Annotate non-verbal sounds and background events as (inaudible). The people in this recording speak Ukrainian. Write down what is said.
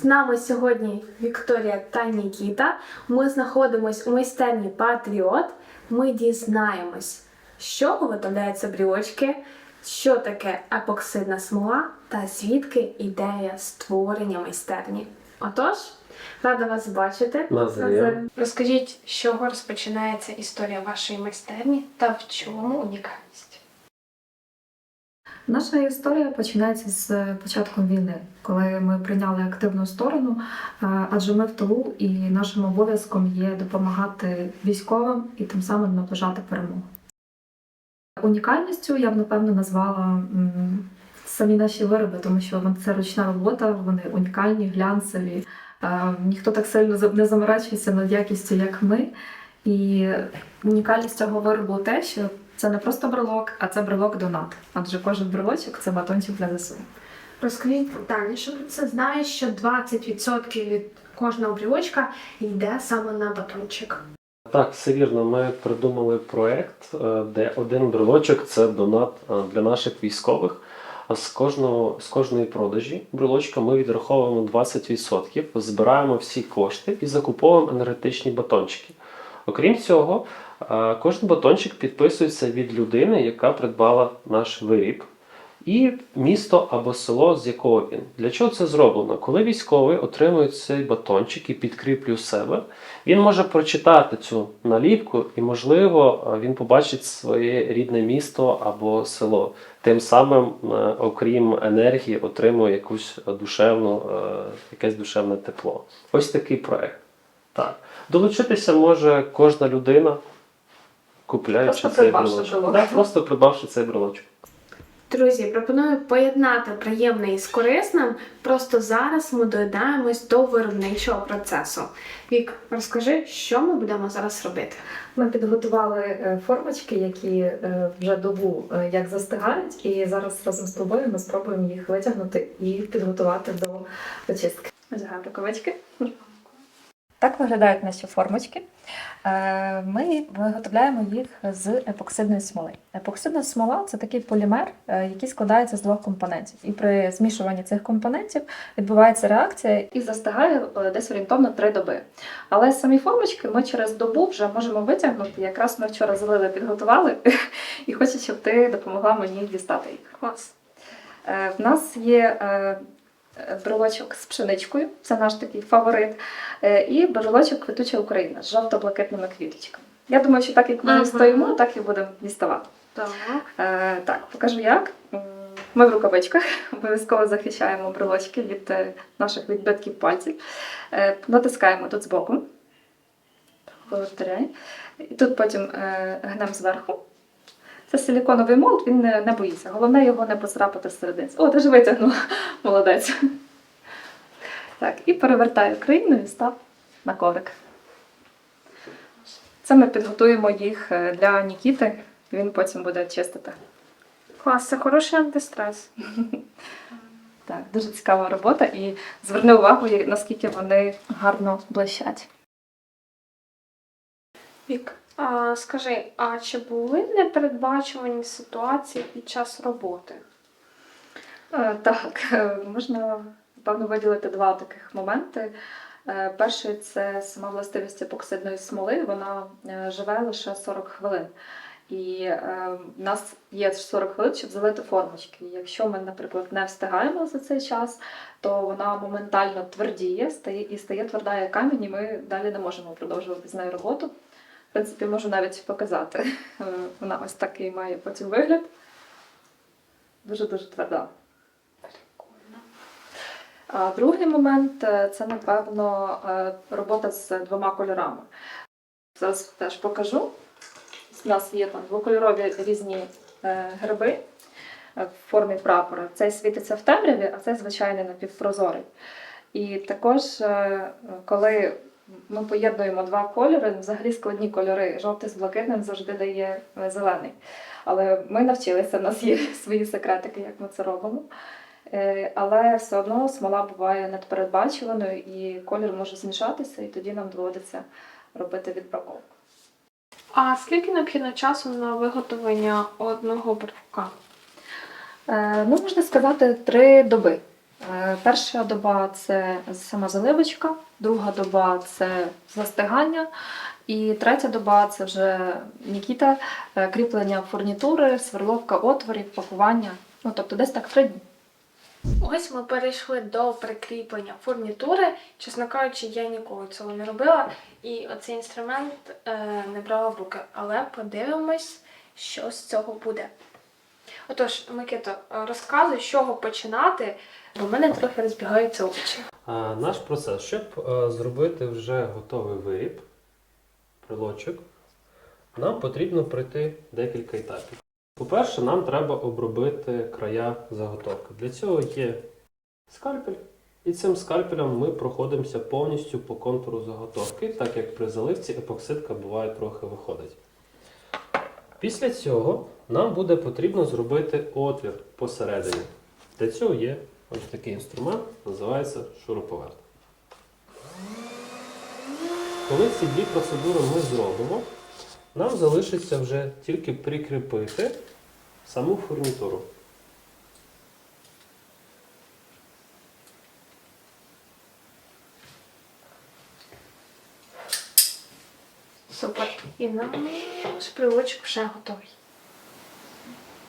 З нами сьогодні Вікторія та Нікіта. Ми знаходимося у майстерні Патріот. Ми дізнаємось, чого виготовляються брілочки, що таке епоксидна смола та звідки ідея створення майстерні. Отож, рада вас бачити. Розкажіть, з чого розпочинається історія вашої майстерні та в чому унікальність? Наша історія починається з початком війни, коли ми прийняли активну сторону, е, адже ми в тилу і нашим обов'язком є допомагати військовим і тим самим наближати перемогу. Унікальністю я б напевно назвала самі наші вироби, тому що це ручна робота, вони унікальні, глянцеві. Е, Ніхто так сильно не заморачується над якістю, як ми. І унікальність цього виробу те, що це не просто брелок, а це брелок донат. Адже кожен брелочок це батончик для ЗСУ. Розкажіть детальніше про це. Знаю, що 20% від кожного брілочка йде саме на батончик. Так, все вірно. Ми придумали проект, е, де один брелочок це донат е, для наших військових. А з кожного з кожної продажі брелочка ми відраховуємо 20%, збираємо всі кошти і закуповуємо енергетичні батончики. Окрім цього, кожен батончик підписується від людини, яка придбала наш виріб, і місто або село, з якого він. Для чого це зроблено? Коли військовий отримує цей батончик і підкріплює себе, він може прочитати цю наліпку, і, можливо, він побачить своє рідне місто або село. Тим самим, е, окрім енергії, отримує якусь душевну, е, якесь душевне тепло. Ось такий проект. Так. Долучитися може кожна людина, купляючи Просто цей придбавши брелочок. брелок. Так, просто придбавши цей брелочок. Друзі, пропоную поєднати приємне із корисним. Просто зараз ми доєднаємось до виробничого процесу. Вік, розкажи, що ми будемо зараз робити. Ми підготували е, формочки, які е, вже добу е, як застигають, і зараз разом з тобою ми спробуємо їх витягнути і підготувати до очистки. Одягаємо рукавички. Так виглядають наші формочки. Е, Ми виготовляємо їх з епоксидної смоли. Епоксидна смола це такий полімер, е, який складається з двох компонентів. І при змішуванні цих компонентів відбувається реакція і застигає е, десь орієнтовно три доби. Але самі формочки ми через добу вже можемо витягнути. Якраз ми вчора залили, підготували, (laughs) і хочу, щоб ти допомогла мені дістати їх. Клас. В нас є брелочок з пшеничкою, це наш такий фаворит, е, і брелочок квітуча Україна з жовто-блакитними квіточками. Я думаю, що так як ми Ага. стоїмо, так і будемо діставати. Так. Е, так, покажу як. Ми в рукавичках (laughs) обов'язково захищаємо брелочки від е, наших відбитків пальців. Е, натискаємо тут збоку. Повторяй. І тут потім е, гнемо зверху. Це силіконовий молд, він не, не боїться. Головне його не поцарапати всередині. О, ти ж витягнула. (laughs) Молодець. Так, і перевертаю країну і став на коврик. Це ми підготуємо їх е, для Нікіти, він потім буде чистити. Клас, це хороший антистрес. (laughs) Так, дуже цікава робота і зверни увагу, наскільки вони гарно блищать. Вік, а скажи, а чи були непередбачувані ситуації під час роботи? Е, Так, е, можна напевно виділити два таких моменти. Е, Перший це сама властивість епоксидної смоли, вона живе лише 40 хвилин. І е, в нас є 40 хвилин, щоб залити формочки. Якщо ми, наприклад, не встигаємо за цей час, то вона моментально твердіє стає і стає тверда як камінь, і ми далі не можемо продовжувати з нею роботу. В принципі, можу навіть показати. Е, Вона ось такий має потім вигляд. Дуже-дуже тверда. А другий момент е, це, напевно, е, робота з двома кольорами. Зараз теж покажу. У нас є там двокольорові різні гриби в формі прапора. Цей світиться в темряві, а цей звичайний напівпрозорий. І також, коли ми поєднуємо два кольори, взагалі складні кольори, жовтий з блакитним завжди дає е, зелений. Але ми навчилися, в нас є (laughs) свої секретики, як ми це робимо. Е, Але все одно смола буває непередбачуваною і колір може змішатися, і тоді нам доводиться робити відбраковку. А скільки необхідно часу на виготовлення одного брелка? Е, Ну, можна сказати, три доби. Е, Перша доба це сама заливочка, друга доба це застигання, і третя доба це вже Нікіта, е, кріплення фурнітури, сверловка отворів, пакування. Ну тобто десь так три дні. Ось ми перейшли до прикріплення фурнітури. Чесно кажучи, я ніколи цього не робила, і оцей інструмент е, не брала в руки. Але подивимось, що з цього буде. Отож, Микито, е, розказуй, з чого починати, бо в мене трохи розбігаються очі. А, Наш процес, щоб е, зробити вже готовий виріб, брелочок, нам потрібно пройти декілька етапів. По-перше, нам треба обробити края заготовки. Для цього є скальпель, і цим скальпелем ми проходимося повністю по контуру заготовки, так як при заливці епоксидка буває трохи виходить. Після цього нам буде потрібно зробити отвір посередині. Для цього є ось такий інструмент, називається шуруповерт. Коли ці дві процедури ми зробимо, нам залишиться вже тільки прикріпити саму фурнітуру. Супер. І наш брелочок вже готовий.